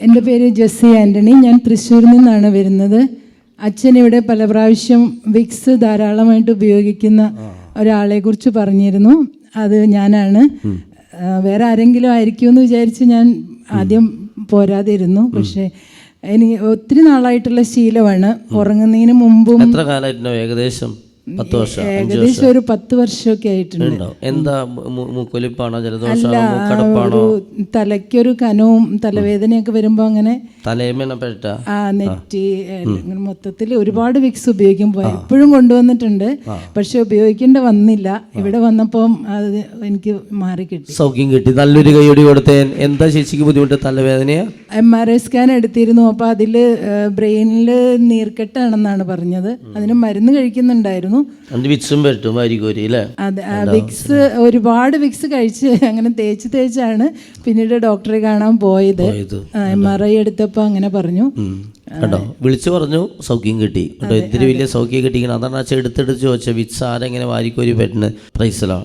എന്റെ പേര് ജെസ്സി ആന്റണി. ഞാൻ തൃശ്ശൂരിൽ നിന്നാണ് വരുന്നത്. അച്ഛൻ ഇവിടെ പല പ്രാവശ്യം വിക്സ് ധാരാളമായിട്ട് ഉപയോഗിക്കുന്ന ഒരാളെ കുറിച്ച് പറഞ്ഞിരുന്നു. അത് ഞാനാണ്. വേറെ ആരെങ്കിലും ആയിരിക്കും എന്ന് വിചാരിച്ച് ഞാൻ ആദ്യം പോരാതിരുന്നു. പക്ഷേ എനിക്ക് ഒത്തിരി നാളായിട്ടുള്ള ശീലമാണ്. ഉറങ്ങുന്നതിന് മുമ്പും എത്ര ഏകദേശം? പത്ത് വർഷം ഏകദേശം ഒരു പത്ത് വർഷമൊക്കെ ആയിട്ടുണ്ട്. എന്താ മൂക്കൊലിപ്പാണോ ജലദോഷമാണോ തലയ്ക്കൊരു കനവും തലവേദനയൊക്കെ വരുമ്പോ അങ്ങനെ തലയമേന പെട്ട ആ നെറ്റി മൊത്തത്തിൽ ഒരുപാട് വിക്സ് ഉപയോഗിക്കും എപ്പോഴും കൊണ്ടുവന്നിട്ടുണ്ട്. പക്ഷെ ഉപയോഗിക്കേണ്ട വന്നില്ല. ഇവിടെ വന്നപ്പോൾ അത് എനിക്ക് മാറി കിട്ടി. സൗഖ്യം കിട്ടി. നല്ലൊരു കൈയടി കൊടുത്തേൻ. എന്താ ചേച്ചിക്ക് ബുദ്ധിമുട്ട്? തലവേദനയാ? എം ആർ ഐ സ്കാൻ എടുത്തിരുന്നു. അപ്പോൾ അതിൽ ബ്രെയിനിൽ നീർക്കെട്ടാണെന്നാണ് പറഞ്ഞത്. അതിന് മരുന്ന് കഴിക്കുന്നുണ്ടായിരുന്നു. അഞ്ച് വിക്സും പറ്റും വിക്സ് ഒരുപാട് വിക്സ് കഴിച്ച് അങ്ങനെ തേച്ച് തേച്ചാണ് പിന്നീട് ഡോക്ടറെ കാണാൻ പോയത്. എം ആർ ഐ എടുത്തപ്പോൾ അങ്ങനെ പറഞ്ഞു. കേട്ടോ വിളിച്ചു പറഞ്ഞു സൗഖ്യം കിട്ടി. കേട്ടോ ഇത്തിരി വലിയ സൗഖ്യം കിട്ടിക്കണം അതാണ് ആ എടുത്തെടുത്ത് ചോദിച്ചത് വിക്സ് ആരെങ്ങനെ വാരിക്കോരി പറ്റുന്നത് പ്രൈസലാണ്